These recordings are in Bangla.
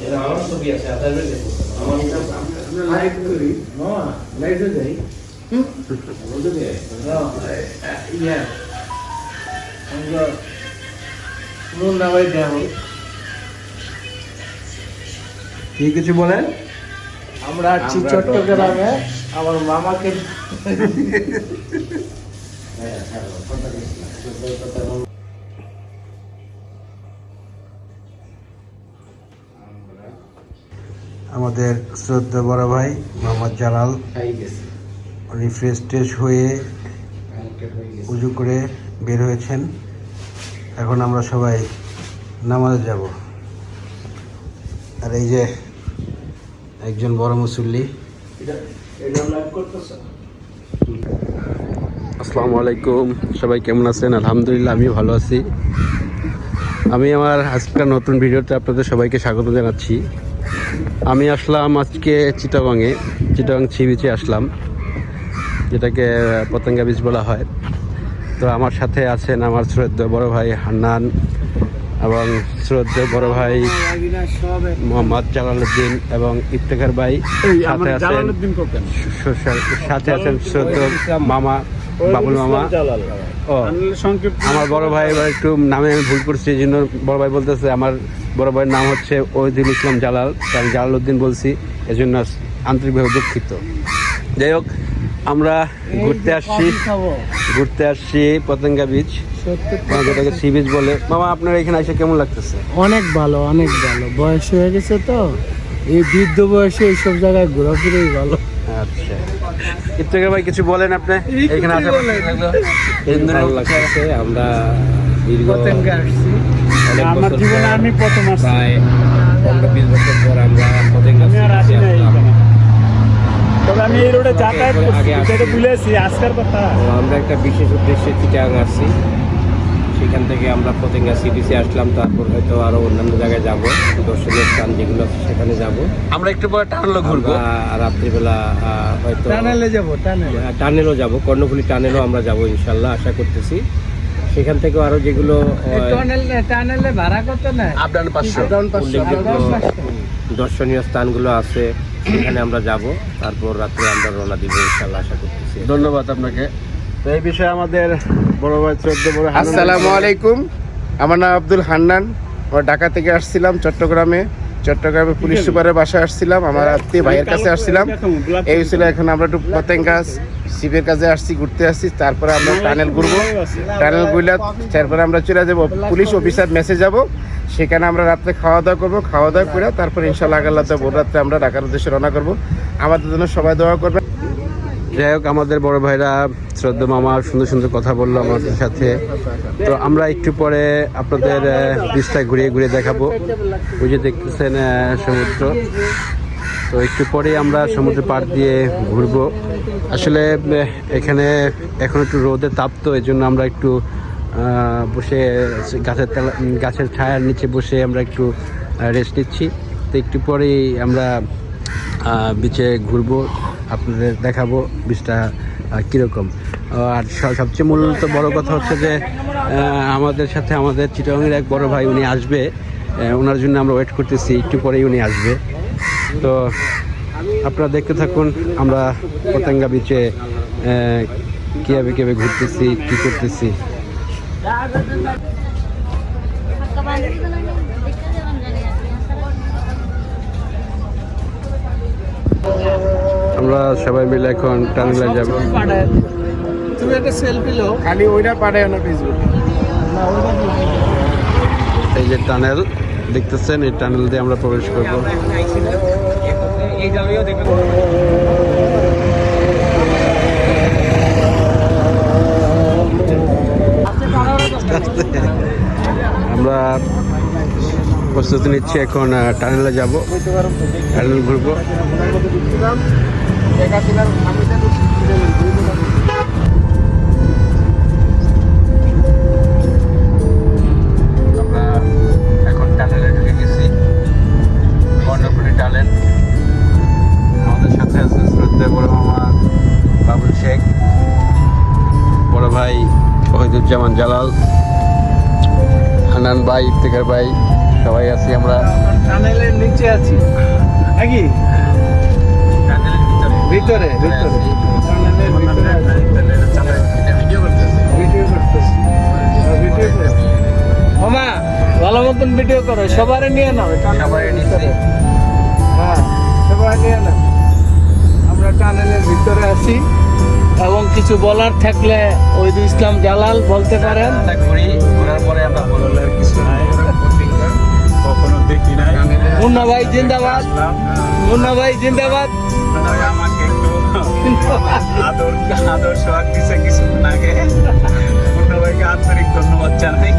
এটা আমার ছবি আছে আমার যাই কি কিছু বলেন আমরা আছি চট্টগ্রামে আমার মামাকে আমাদের শ্রদ্ধা বড় ভাই মোহাম্মদ জালাল। উনি ফ্রেশ ট্রেশ হয়ে উজু করে বের হয়েছেন। এখন আমরা সবাই নামাজে যাব। আর এই যে একজন বড় মুসল্লি। আসসালামু আলাইকুম সবাই কেমন আছেন? আলহামদুলিল্লাহ আমি ভালো আছি। আমি আমার আজকের নতুন ভিডিওতে আপনাদের সবাইকে স্বাগত জানাচ্ছি। আমি আসলাম আজকে চিটাগাংয়ে চিটাগাং সি বিচে আসলাম যেটাকে পতঙ্গা বিচ বলা হয় তো আমার সাথে আছেন আমার শ্রদ্ধেয় বড় ভাই হান্নান এবং শ্রদ্ধেয় বড় ভাই মোহাম্মদ জালালউদ্দিন এবং ইফতেখার ভাই সাথে আছেন সাথে আছেন শ্রদ্ধেয় মামা বাবুল মামা। ও। আমার বড় ভাই এবার একটু নামে আমি ভুল করছি এই জন্য বড় ভাই বলতেছে আমার বড় ভাইয়ের নাম হচ্ছে ওহিদুল ইসলাম জালাল আমি জালাল উদ্দিন বলছি এজন্য আন্তরিকভাবে দুঃখিত। যাই হোক আমরা ঘুরতে আসছি ঘুরতে আসছি পতঙ্গা বিচ যেটাকে সি বিচ বলে। মামা আপনার এখানে এসে কেমন লাগতেছে? অনেক ভালো অনেক ভালো। বয়স হয়ে গেছে তো এই বৃদ্ধ বয়সে এইসব জায়গায় ঘোরাফিরেই ভালো। আচ্ছা। ভাই কিছু বলেন আপনি? এখানে লাগছে আমরা দীর্ঘ আমার জীবনে আমি প্রথম আসছি। প্রায় পনেরো বিশ বছর পর আমরা আমি তবে এই রোডে যাতায়াত করছি। ভুলেছি আজকের কথা। আমরা একটা বিশেষ উদ্দেশ্যে চিটাগাং আসছি। সেখান থেকে আমরা পতেঙ্গা সিটিসে আসলাম তারপর হয়তো আরও অন্যান্য জায়গায় যাব দর্শনীয় স্থান যেগুলো আছে সেখানে যাব। আমরা একটু পরে টানলো ঘুরবো। রাত্রিবেলা হয়তো টানেলে যাব টানেলে। টানেলও যাব কর্ণফুলি টানেলও আমরা যাব ইনশাল্লাহ আশা করতেছি। সেখান থেকেও আরও যেগুলো টানেলে ভাড়া কত না দর্শনীয় স্থানগুলো আছে সেখানে আমরা যাব তারপর রাত্রে আমরা রওনা দিব ইনশাল্লাহ আশা করতেছি। ধন্যবাদ আপনাকে। তো এই বিষয়ে আমাদের বড় ভাই চোদ্দ বড় আসসালামু আলাইকুম। আমার নাম আব্দুল হান্নান। আমরা ঢাকা থেকে আসছিলাম চট্টগ্রামে। চট্টগ্রামে পুলিশ সুপারের বাসায় আসছিলাম। আমার আত্মীয় ভাইয়ের কাছে আসছিলাম। এই ছিল এখন আমরা একটু পতেঙ্গা শিবের কাছে আসছি ঘুরতে আসছি। তারপরে আমরা টানেল ঘুরবো। টানেল ঘুরলে তারপরে আমরা চলে যাব। পুলিশ অফিসার মেসে যাব। সেখানে আমরা রাত্রে খাওয়া দাওয়া করব। খাওয়া দাওয়া করে তারপরে ইনশাল্লাহ আগাল্লাতে ভোর রাত্রে আমরা ঢাকার উদ্দেশ্যে রওনা করব। আমাদের জন্য সবাই দোয়া করবে যাই হোক, আমাদের বড় ভাইরা শ্রদ্ধা মামা সুন্দর সুন্দর কথা বলল আমাদের সাথে। তো আমরা একটু পরে আপনাদের বিস্তার ঘুরিয়ে ঘুরিয়ে দেখাবো। ওই যে দেখতেছেন সমুদ্র। তো একটু পরে আমরা সমুদ্র পাড় দিয়ে ঘুরবো। আসলে এখানে এখন একটু রোদে তাপ তো এই জন্য আমরা একটু বসে গাছের গাছের ছায়ার নিচে বসে আমরা একটু রেস্ট নিচ্ছি। তো একটু পরেই আমরা বিচে ঘুরবো, আপনাদের দেখাবো বিচটা কীরকম। আর সবচেয়ে মূলত বড় কথা হচ্ছে যে আমাদের সাথে আমাদের চিটাগাংয়ের এক বড় ভাই উনি আসবে। ওনার জন্য আমরা ওয়েট করতেছি, একটু পরেই উনি আসবে। তো আপনারা দেখতে থাকুন, আমরা পতঙ্গা বিচে কীভাবে কীভাবে ঘুরতেছি, কী করতেছি। আমরা সবাই মিলে এখন টানেলে যাব। তুমি একটা সেলফি লো খালি ওইটা পাঠায় না ফেসবুকে এই যে টানেল দেখতেছেন এই টানেল দিয়ে আমরা প্রবেশ করব। আমরা প্রস্তুতি নিচ্ছি এখন টানেলে যাব টানেল ঘুরবো। ওহিদুজ্জামান জালাল হানান ভাই ইফতেখার ভাই সবাই আছি আমরা। টানেলের নিচে আছি। নাকি? ভিতরে ভিতরে। টানেলের ভিতরে ভিডিও করতেছি ভিডিও করতেছি মামা ভালো মতন ভিডিও করো সবারে নিয়ে নাও হ্যাঁ সবাই নিয়ে নাও। আমরা টানেলের ভিতরে আছি। এবং কিছু বলার থাকলে ওই ইসলাম জালাল বলতে পারেন। ঘুরি ঘোরার পরে আমরা বললাম কিছু কখনো দেখি নাই। মুন্না ভাই জিন্দাবাদ। মুন্না ভাই জিন্দাবাদ। আদর সোহাগ দিছে কিছুক্ষণ আগে মুন্না ভাইকে আন্তরিক ধন্যবাদ জানাই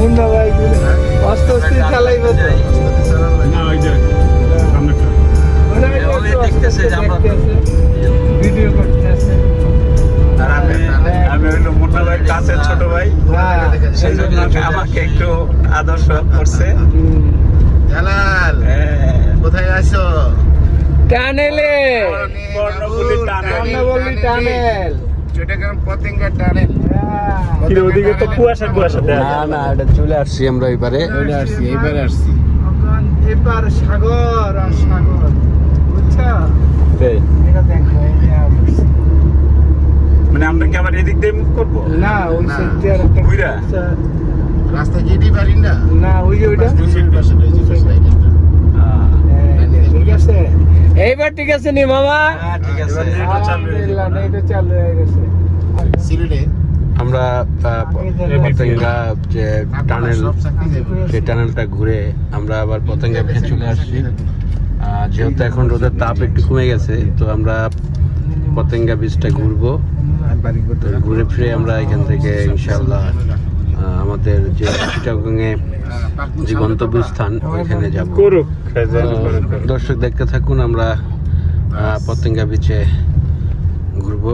মুন্না ভাই অস্ত আমি আমি হইল মুন্না ভাইয়ের কাছের ছোট ভাই হ্যাঁ সেই জন্য আমাকে একটু আদর সোহাগ করছে জালাল হ্যাঁ। কোথায় আছো টানেলে। টানেল। চট্টগ্রাম পতেঙ্গা টানেল। ওদিকে তো কুয়াশা কুয়াশা না না এটা চলে আসছি আমরা এবারে। চলে আসছি এইবার আসছি। এবার সাগর আর সাগর বুঝছ? এটা দেখো। মানে আমরা কি আবার এদিক দিয়ে মুখ করব? না ওই সাইড দিয়ে আর? আচ্ছা, রাস্তা। যেতেই পারি না? না ওই যে ওইটা। ঠিক আছে। এইবার ঠিক আছে নি মামা? ঠিক আছে। এটা চালু হয়ে হয়ে গেছে। সিলেটে আমরা পতেঙ্গা যে টানেল সেই টানেলটা ঘুরে আমরা আবার পতেঙ্গা ভেসে চলে আসছি। যেহেতু এখন রোদের তাপ একটু কমে গেছে তো আমরা পতেঙ্গা বীজটা ঘুরবো। ঘুরে ফিরে আমরা এখান থেকে ইনশাল্লাহ আমাদের যে চিটাগংয়ে যে গন্তব্যস্থান ওইখানে যাব। দর্শক দেখতে থাকুন আমরা পতেঙ্গা বিচে ঘুরবো।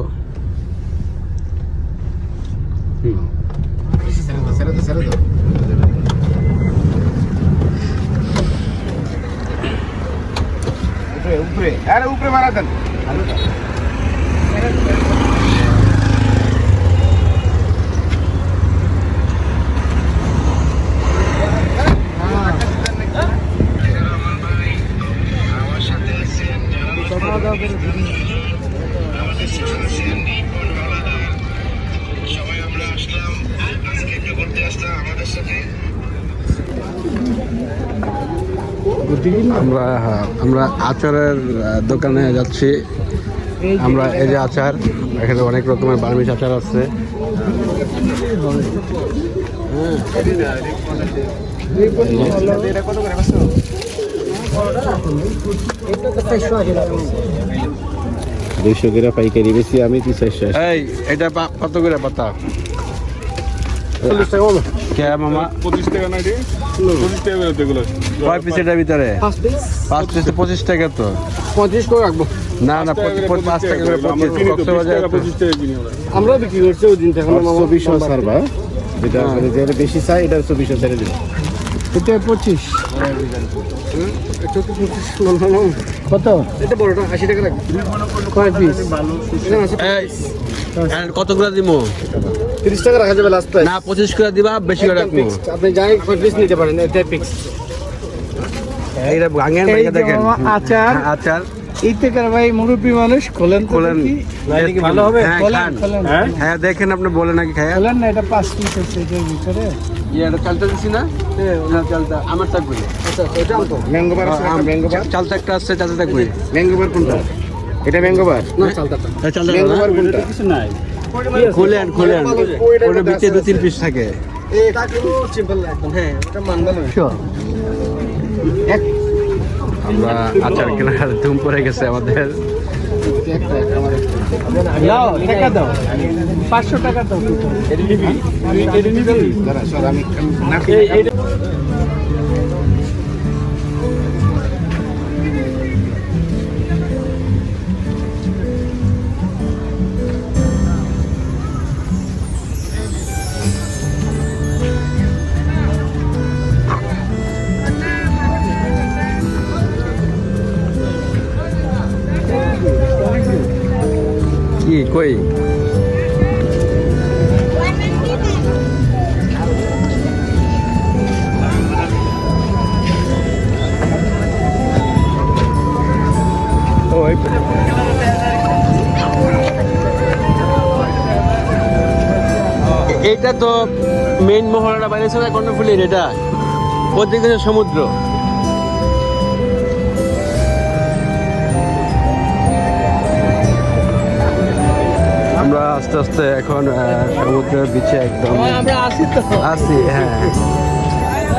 উপরে উপরে। আরে উপরে মারা দেন। আমরা হ্যাঁ, আমরা আচারের দোকানে যাচ্ছি। আমরা এই যে আচার এখানে অনেক রকমের বার্মিশ আচার আছে। দুইশো করে পাইকারি বেশি আমি তুই চারশো? এই এটা কত করে পাতা? কে মামা? পঁচিশ টাকা না রে? পঁচিশ টাকা করে এগুলো কয় পিস এটার ভিতরে? পাঁচ পিস পাঁচ পিস পঁচিশ টাকা তো। পঁচিশ করে রাখব। না না পাঁচ টাকা করে পঁচিশ টাকা টাকা আমরা বিক্রি করছি ওই দিন থেকে। চব্বিশশো সারবা যেটা যেটা বেশি চাই এটা চব্বিশশো ছেড়ে দিবে এটা পঁচিশ। কত? এটা বড়টা আশি টাকা রাখব কয় পিস কত করে দিব? তিরিশ টাকা রাখা যাবে লাস্ট প্রাইস না পঁচিশ করে দিবা বেশি করে রাখব। আপনি যাই পিস নিতে পারেন এটা ফিক্স এইটা দেখেন। আচার। হ্যাঁ, আচার। এই ভাই মুরব্বী মানুষ খোলেন খোলেন। ভালো হবে? হ্যাঁ খোলেন হ্যাঁ? হ্যাঁ দেখেন আপনি বলে নাকি খায়া। খোলেন না এটা পাঁচ পিস আছে এটার ভিতরে। ইয়ে এটা চালটা দিছি না? চালটা আমার থাকবে আচ্ছা এটা আনতো। ম্যাঙ্গো বার আছে ম্যাঙ্গো বার চালটা একটা আসছে চালটা থাকবে ম্যাঙ্গো বার কোনটা? এটা ম্যাঙ্গো বার না চালটা ম্যাঙ্গো বার কোনটা? কিছু নাই। খুলেন খুলেন। ওটা ভিতরে দু তিন পিস থাকে। এটা কিন্তু সিম্পল একদম। হ্যাঁ। এটা মানবে না। আমরা আচার কেনার ধুম পড়ে গেছে আমাদের। পাঁচশো টাকা দাও। কই? এটা তো মেইন মহড়াটা বাইরে সবাই কর্ণফুলির এটা। প্রত্যেক সমুদ্র। আমরা আস্তে আস্তে এখন সমুদ্রের বিচে একদম মামা আসি হ্যাঁ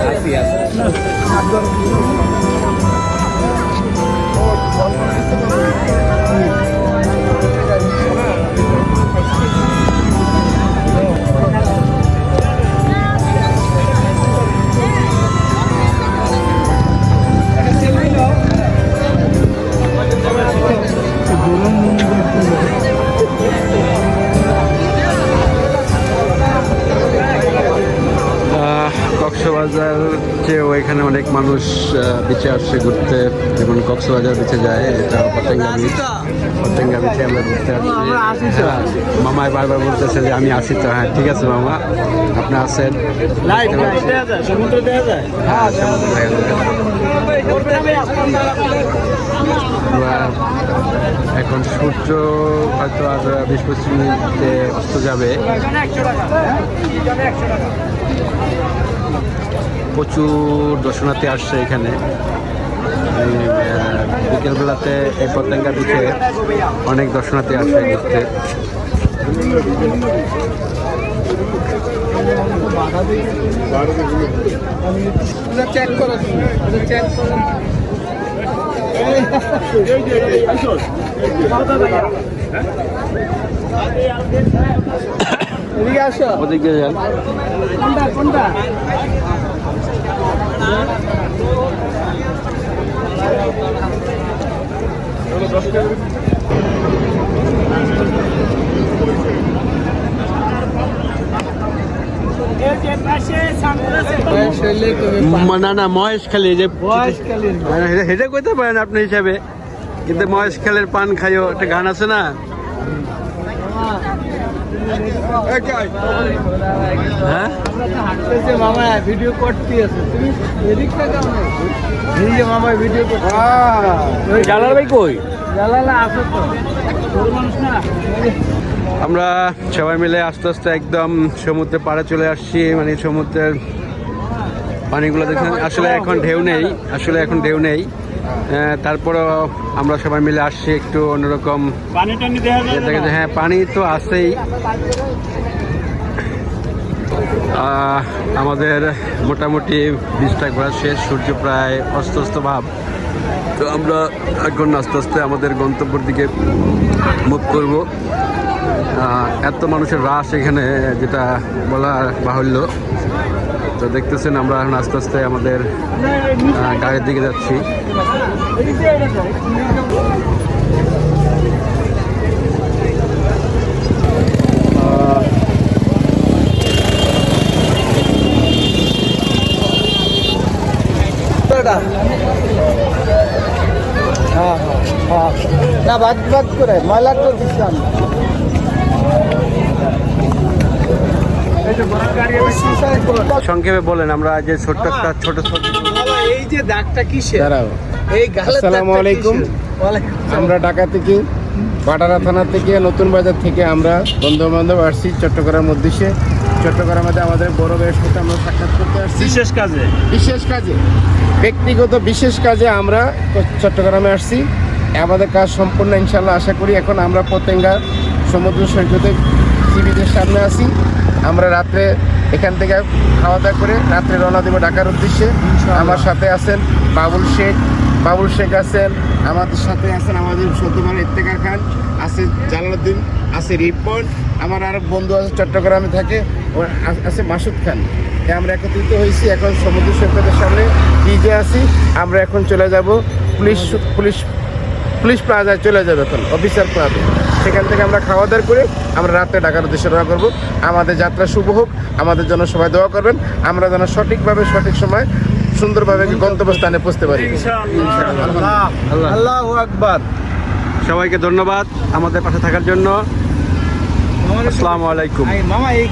আসি আহ, কক্সবাজার যে ওইখানে অনেক মানুষ বিচে আসছে ঘুরতে। যেমন কক্সবাজার বিচে যায় এটা পতেঙ্গা বিচ পতেঙ্গা বিচে আমরা ঘুরতে আসছি হ্যাঁ, মামাই বারবার বলতেছে যে আমি আসি তো। হ্যাঁ ঠিক আছে মামা আপনি আসেন। যায় সমুদ্র যায়। হ্যাঁ, সমুদ্র দেখা যাবে। এখন সূর্য হয়তো আর বিশ মিনিটে অস্ত যাবে। প্রচুর দর্শনার্থী আসছে এখানে। বিকেলবেলাতে এই পতেঙ্গা দিকে অনেক দর্শনার্থী আসে ঘুরতে। চেক করো চেক করো এদিকে আসো ওদিক যান কোনটা কোনটা না না মহেশ খালি যে হেটা- হেটা কইতে পারেন আপনি হিসাবে কিন্তু মহেশ খালের পান খাইও একটা গান আছে না? হ্যাঁ? মামা ভিডিও করতে আছে তুমি এদিকটা কেমন এই মামা ভিডিও করতে জালাল ভাই কই? জালালা আছে তো। মানুষ না? আমরা সবাই মিলে আস্তে আস্তে একদম সমুদ্রের পাড়ে চলে আসছি মানে সমুদ্রের পানিগুলো দেখেন আসলে এখন ঢেউ নেই আসলে এখন ঢেউ নেই। তারপরেও আমরা সবাই মিলে আসছি একটু অন্যরকম। হ্যাঁ পানি তো আছেই। আমাদের মোটামুটি বিশটা ঘোরা শেষ সূর্য প্রায় অস্ত অস্ত ভাব। তো আমরা এখন আস্তে আস্তে আমাদের গন্তব্যের দিকে মুখ করব। এত মানুষের রাশ এখানে, যেটা বলা বাহুল্য। তো দেখতেছেন আমরা এখন আস্তে আস্তে আমাদের গাড়ির দিকে যাচ্ছি। এটা। হ্যাঁ হ্যাঁ না, বাদ বাদ করে ময়লা তো দিচ্ছিলাম সংক্ষেপে বলেন আমরা যে ছোট্ট একটা ছোট ছোট এই যে দাগটা কিসের? দাঁড়াও। এই আসসালামু আলাইকুম। আমরা ঢাকা থেকে পাটারা থানা থেকে নতুন বাজার থেকে আমরা বন্ধু বান্ধব আসছি চট্টগ্রাম উদ্দেশ্যে। চট্টগ্রামে আমাদের বড় ভাইয়ের সাথে আমরা সাক্ষাৎ করতে আসছি। বিশেষ কাজে? বিশেষ কাজে। ব্যক্তিগত বিশেষ কাজে আমরা চট্টগ্রামে আসছি। আমাদের কাজ সম্পূর্ণ ইনশাল্লাহ আশা করি এখন আমরা পতেঙ্গা সমুদ্র সৈকতে সি বিচের সামনে আছি। আমরা রাত্রে এখান থেকে খাওয়া দাওয়া করে রাত্রে রওনা দেবো ঢাকার উদ্দেশ্যে। আমার সাথে আছেন বাবুল শেখ। বাবুল শেখ আছেন আমাদের সাথে আছেন আমাদের সত্যমান ইত্তেকার খান আছে জালালউদ্দিন আছে রিপন আমার আরও বন্ধু আছে চট্টগ্রামে থাকে ও আছে মাসুদ খান। আমরা একত্রিত হয়েছি এখন সমুদ্র সৈকতের সামনে। ডিজে আছি আমরা এখন চলে যাব পুলিশ পুলিশ পুলিশ প্লাজায় চলে যাবে এখন অফিসার প্লাজা। সেখান থেকে আমরা খাওয়া দাওয়া করে আমরা রাতে ঢাকার উদ্দেশ্যে রওনা করব। আমাদের যাত্রা শুভ হোক আমাদের জন্য সবাই দোয়া করবেন। আমরা যেন সঠিকভাবে সঠিক সময় সুন্দরভাবে গন্তব্যস্থানে পৌঁছতে পারি। আল্লাহ আল্লাহু আকবার। সবাইকে ধন্যবাদ আমাদের পাশে থাকার জন্য। আসসালামু আলাইকুম। মামা এই